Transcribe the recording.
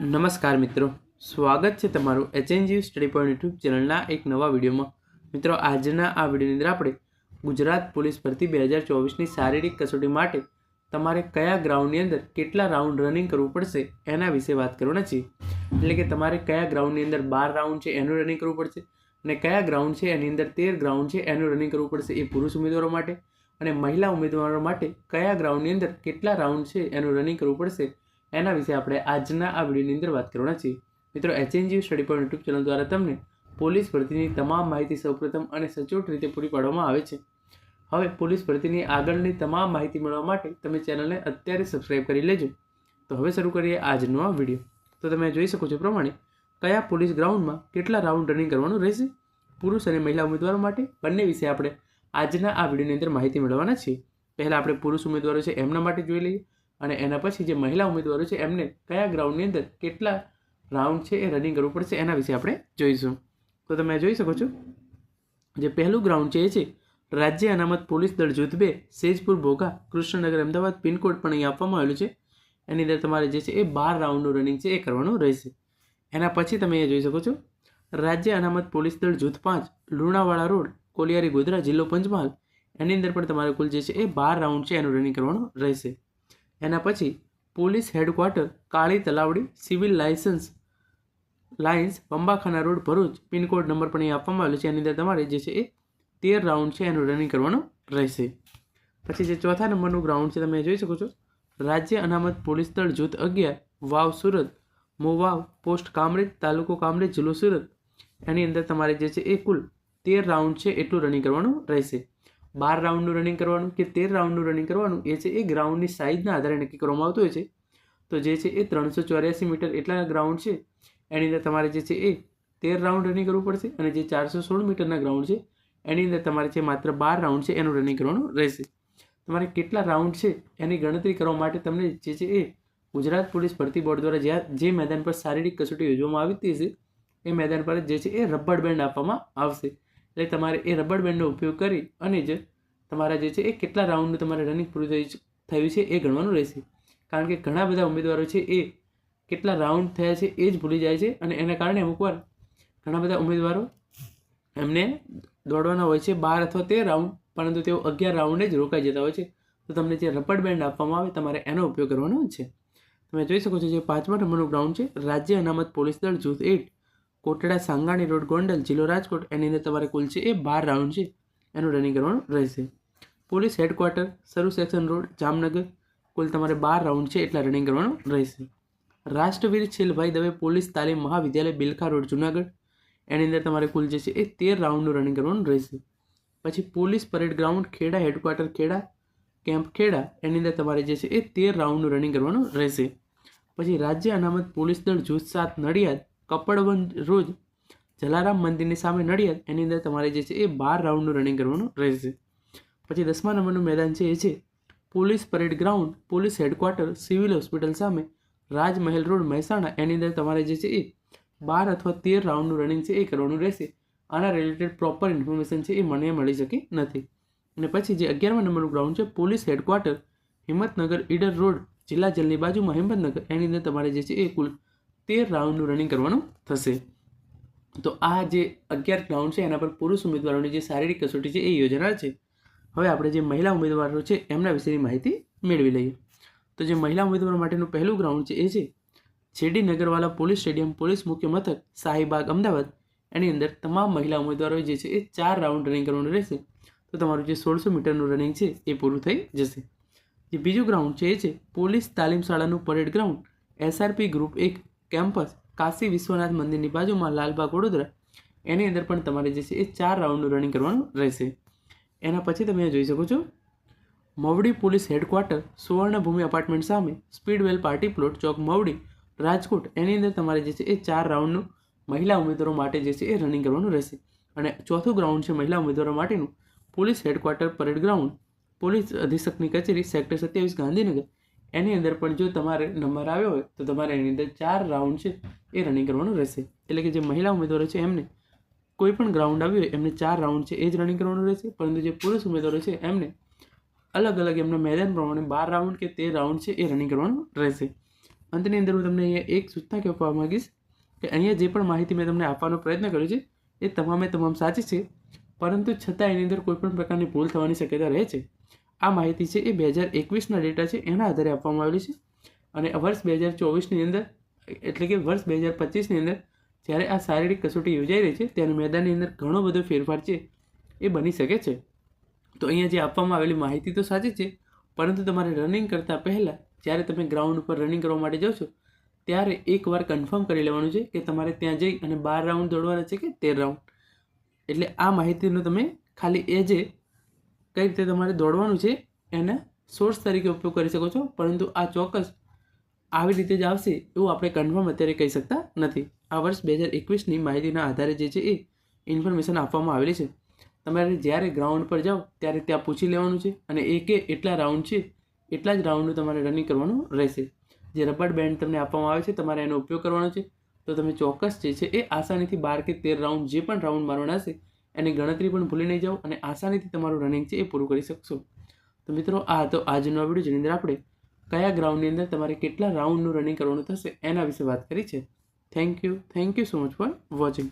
નમસ્કાર મિત્રો. સ્વાગત છે તમારું એચએનજી સ્ટડી પોઈન્ટ યુટ્યુબ ચેનલના એક નવા વિડીયોમાં. મિત્રો, આજના આ વિડીયોની અંદર આપણે ગુજરાત પોલીસ ભરતી બે હજાર ચોવીસની શારીરિક કસોટી માટે તમારે કયા ગ્રાઉન્ડની અંદર કેટલા રાઉન્ડ રનિંગ કરવું પડશે એના વિશે વાત કરવાના છીએ. એટલે કે તમારે કયા ગ્રાઉન્ડની અંદર બાર રાઉન્ડ છે એનું રનિંગ કરવું પડશે અને કયા ગ્રાઉન્ડ છે એની અંદર તેર ગ્રાઉન્ડ છે એનું રનિંગ કરવું પડશે એ પુરુષ ઉમેદવારો માટે અને મહિલા ઉમેદવારો માટે કયા ગ્રાઉન્ડની અંદર કેટલા રાઉન્ડ છે એનું રનિંગ કરવું પડશે એના વિશે આપણે આજના આ વિડીયોની અંદર વાત કરવાના છીએ. મિત્રો એચએનજી સ્ટડી પર યુટ્યુબ ચેનલ દ્વારા તમને પોલીસ ભરતીની તમામ માહિતી સૌપ્રથમ અને સચોટ રીતે પૂરી પાડવામાં આવે છે. હવે, પોલીસ ભરતીની આગળની તમામ માહિતી મેળવવા માટે તમે ચેનલને અત્યારે સબસ્ક્રાઇબ કરી લેજો. તો હવે શરૂ કરીએ આજનો આ વીડિયો. તો તમે જોઈ શકો છો પ્રમાણે, કયા પોલીસ ગ્રાઉન્ડમાં કેટલા રાઉન્ડ રનિંગ કરવાનું રહેશે? પુરુષ અને મહિલા ઉમેદવારો માટે બંને વિશે આપણે આજના આ વિડીયોની અંદર માહિતી મેળવવાના છીએ. પહેલાં આપણે પુરુષ ઉમેદવારો છે, એમના માટે જોઈ લઈએ. અને એના પછી જે મહિલા ઉમેદવારો છે, એમને કયા ગ્રાઉન્ડની અંદર કેટલા રાઉન્ડ છે એ રનિંગ કરવું પડશે, એના વિશે આપણે જોઈશું. તો તમે જોઈ શકો છો, જે પહેલું ગ્રાઉન્ડ છે એ છે, રાજ્ય અનામત પોલીસ દળ જૂથ બે, સેજપુર, ભોગા, કૃષ્ણનગર, અમદાવાદ પિનકોડ પણ અહીં આપવામાં આવેલું છે. એની અંદર તમારે જે છે એ બાર રાઉન્ડનું રનિંગ છે, એ કરવાનું રહેશે. એના પછી તમે એ જોઈ શકો છો, રાજ્ય અનામત પોલીસ દળ જૂથ પાંચ, લુણાવાડા રોડ, કોલિયારી ગોધરા, જિલ્લો પંચમહાલ. એની અંદર પણ તમારે કુલ જે છે એ બાર રાઉન્ડ છે, એનું રનિંગ કરવાનું રહેશે. એના પછી police headquarter Kali Talavadi civil licence lines Pambakhana road Bharuch pin code number પણ અહીં આપવામાં આવેલો છે. એની અંદર તમારે જે છે એ તેર રાઉન્ડ છે એનું રનિંગ કરવાનું રહેશે. પછી જે ચોથા નંબરનું ગ્રાઉન્ડ છે તમે જોઈ શકો છો. રાજ્ય અનામત પોલીસ દળ જૂથ અગિયાર, વાવ સુરત, મોવાવ પોસ્ટ કામરેજ, તાલુકો કામરેજ, જિલ્લો સુરત. એની અંદર તમારે જે છે એ કુલ તેર રાઉન્ડ છે એટલું રનિંગ કરવાનું રહેશે. બાર રાઉન્ડનું રનિંગ કરવાનું કે તેર રાઉન્ડનું રનિંગ કરવાનું, એ છે એ ગ્રાઉન્ડની સાઇઝના આધારે નક્કી કરવામાં આવતું હોય છે. તો જે છે એ ત્રણસો ચોર્યાસી મીટર એટલા ગ્રાઉન્ડ છે. એની અંદર તમારે જે છે એ તેર રાઉન્ડ રનિંગ કરવું પડશે અને જે ચારસો સોળ મીટરના ગ્રાઉન્ડ છે, એની અંદર તમારે જે માત્ર બાર રાઉન્ડ છે એનું રનિંગ કરવાનું રહેશે. તમારે કેટલા રાઉન્ડ છે એની ગણતરી કરવા માટે તમને જે છે એ ગુજરાત પોલીસ ભરતી બોર્ડ દ્વારા જ્યાં જે મેદાન પર શારીરિક કસોટી યોજવામાં આવી હશે એ મેદાન પર જે છે એ રબર બેન્ડ આપવામાં આવશે. એટલે તમારે એ રબર બેન્ડનો ઉપયોગ કરી અને જ તમારા જે છે એ કેટલા રાઉન્ડનું તમારે રનિંગ પૂરું થઈ થયું છે એ ગણવાનું રહેશે. કારણ કે ઘણા બધા ઉમેદવારો છે એ કેટલા રાઉન્ડ થયા છે એ જ ભૂલી જાય છે અને એના કારણે અમુકવાર ઘણા બધા ઉમેદવારો એમને દોડવાના હોય છે બાર અથવા તેર રાઉન્ડ પરંતુ તેઓ અગિયાર રાઉન્ડે જ રોકાઈ જતા હોય છે. તો તમને જે રબર બેન્ડ આપવામાં આવે તમારે એનો ઉપયોગ કરવાનો છે. તમે જોઈ શકો છો જે પાંચમા નંબરનું ગ્રાઉન્ડ છે રાજ્ય અનામત પોલીસ દળ જૂથ એટ કોટડા, સાંગાણી રોડ, ગોંડલ જિલ્લો રાજકોટ. એની અંદર તમારે કુલ છે એ બાર રાઉન્ડ છે. એનું રનિંગ કરવાનું રહેશે. પોલીસ હેડક્વાર્ટર સર્વ સેક્શન રોડ, જામનગર. કુલ તમારે બાર રાઉન્ડ છે એટલા રનિંગ કરવાનું રહેશે. રાષ્ટ્રવીર છેલભાઈ દવે પોલીસ તાલીમ મહાવિદ્યાલય, બિલખા રોડ, જુનાગઢ. એની અંદર તમારે કુલ જે છે એ તેર રાઉન્ડનું રનિંગ કરવાનું રહેશે. પછી police parade ground Kheda headquarter Kheda camp Kheda. એની અંદર તમારે જે છે એ તેર રાઉન્ડનું રનિંગ કરવાનું રહેશે. પછી રાજ્ય અનામત પોલીસ દળ જૂથ સાત નડિયાદ. કપડવંજ રોજ જલારામ મંદિરની સામે નડિયાદ, એની અંદર તમારે જે છે એ બાર રાઉન્ડનું રનિંગ કરવાનું રહેશે. પછી દસમા નંબરનું મેદાન છે એ છે police parade ground, police headquarter, civil hospital સામે રાજમહેલ રોડ, મહેસાણા, એની અંદર તમારે જે છે એ બાર અથવા તેર રાઉન્ડનું રનિંગ છે એ કરવાનું રહેશે. આના રિલેટેડ પ્રોપર ઇન્ફોર્મેશન છે એ મને મળી શકી નથી. અને પછી જે અગિયારમા નંબરનું ગ્રાઉન્ડ છે police headquarter, Himmatnagar Idar road, જિલ્લા જેલની બાજુમાં હિંમતનગર, એની અંદર તમારે જે છે એ કુલ તેર રાઉન્ડનું રનિંગ કરવાનું થશે. તો આ જે અગિયાર ગ્રાઉન્ડ છે, એના પર પુરુષ ઉમેદવારોની જે શારીરિક કસોટી છે, એ યોજના છે. હવે આપણે જે મહિલા ઉમેદવારો છે, એમના વિશેની માહિતી મેળવી લઈએ. તો જે મહિલા ઉમેદવારો માટેનું પહેલું ગ્રાઉન્ડ છે, એ છે છેડી નગરવાલા પોલીસ સ્ટેડિયમ પોલીસ મુખ્ય મથક, શાહીબાગ, અમદાવાદ. એની અંદર તમામ મહિલા ઉમેદવારો જે છે, એ ચાર રાઉન્ડ રનિંગ કરવાનું રહેશે. તો તમારું જે સોળસો મીટરનું રનિંગ છે, એ પૂરું થઈ જશે. જે બીજું ગ્રાઉન્ડ છે, એ છે પોલીસ તાલીમ શાળાનું પરેડ ગ્રાઉન્ડ એસઆરપી ગ્રુપ એક કેમ્પસ કાશી વિશ્વનાથ મંદિરની બાજુમાં લાલબાગ વડોદરા, એની અંદર પણ તમારે જે છે એ ચાર રાઉન્ડનું રનિંગ કરવાનું રહેશે. એના પછી તમે જોઈ શકો છો, Mavdi police headquarter, Suvarnabhumi apartment સામે સ્પીડવેલ પાર્ટી પ્લોટ, ચોક મવડી, રાજકોટ, એની અંદર તમારે જે છે એ ચાર રાઉન્ડનું મહિલા ઉમેદવારો માટે જે છે એ રનિંગ કરવાનું રહેશે. અને ચોથું ગ્રાઉન્ડ છે મહિલા ઉમેદવારો માટેનું police headquarter parade ground, police અધિક્ષકની કચેરી સેક્ટર સત્યાવીસ ગાંધીનગર એની અંદર પણ જો તમારે નંબર આવ્યો હોય, તો તમારે એની અંદર ચાર રાઉન્ડ છે એ રનિંગ કરવાનું રહેશે. એટલે કે જે મહિલા ઉમેદવારો છે એમને કોઈ પણ ગ્રાઉન્ડ આવ્યું હોય, એમને ચાર રાઉન્ડ છે એ જ રનિંગ કરવાનું રહેશે. પરંતુ જે પુરુષ ઉમેદવારો છે એમને અલગ અલગ એમના મેદાન પ્રમાણે બાર રાઉન્ડ કે તેર રાઉન્ડ છે એ રનિંગ કરવાનું રહેશે. અંતની અંદર હું તમને અહીંયા એક સૂચના કહેવા માગીશ કે અહીંયા જે પણ માહિતી મેં તમને આપવાનો પ્રયત્ન કર્યો છે, એ તમામે તમામ સાચી છે. પરંતુ છતાં એની અંદર કોઈપણ પ્રકારની ભૂલ થવાની શક્યતા રહે છે. આ માહિતી છે એ બે હજાર એકવીસના ડેટા છે, એના આધારે આપવામાં આવેલી છે. અને વર્ષ બે હજાર ચોવીસની અંદર, એટલે કે વર્ષ બે હજાર પચીસની અંદર, જ્યારે આ શારીરિક કસોટી યોજાઈ રહી છે, ત્યારે મેદાનની અંદર ઘણો બધો ફેરફાર છે એ બની શકે છે. તો અહીંયા જે આપવામાં આવેલી માહિતી તો સાચી છે, પરંતુ તમારે રનિંગ કરતાં પહેલાં, જ્યારે તમે ગ્રાઉન્ડ ઉપર રનિંગ કરવા માટે જાઓ છો, ત્યારે એકવાર કન્ફર્મ કરી લેવાનું છે કે તમારે ત્યાં જઈ અને બાર રાઉન્ડ દોડવાના છે કે તેર રાઉન્ડ એટલે આ માહિતીનો તમે ખાલી એ જે કઈ રીતે તમારે દોડવાનું છે એના સોર્સ તરીકે ઉપયોગ કરી શકો છો. પરંતુ આ ચોક્કસ આવી રીતે જ આવશે એવું આપણે કન્ફર્મ અત્યારે કહી શકતા નથી. આ વર્ષ બે હજાર એકવીસની માહિતીના આધારે જે છે એ ઇન્ફોર્મેશન આપવામાં આવેલી છે. તમારે જ્યારે ગ્રાઉન્ડ પર જાઓ ત્યારે ત્યાં પૂછી લેવાનું છે અને એકે એટલા રાઉન્ડ છે, એટલા જ રાઉન્ડનું તમારે રનિંગ કરવાનું રહેશે. જે રબર બેન્ડ તમને આપવામાં આવે છે તમારે એનો ઉપયોગ કરવાનો છે. તો તમે ચોક્કસ જે છે એ આસાનીથી બાર કે તેર રાઉન્ડ જે પણ રાઉન્ડ મારવાના હશે એની ગણતરી પણ ભૂલી નહીં જાઓ અને આસાનીથી તમારું રનિંગ છે એ પૂરું કરી શકશો. તો મિત્રો, આ હતો આજનો વીડિયો જેની અંદર આપણે કયા ગ્રાઉન્ડની અંદર તમારે કેટલા રાઉન્ડનું રનિંગ કરવાનું થશે એના વિશે વાત કરી છે. Thank you thank you so much for watching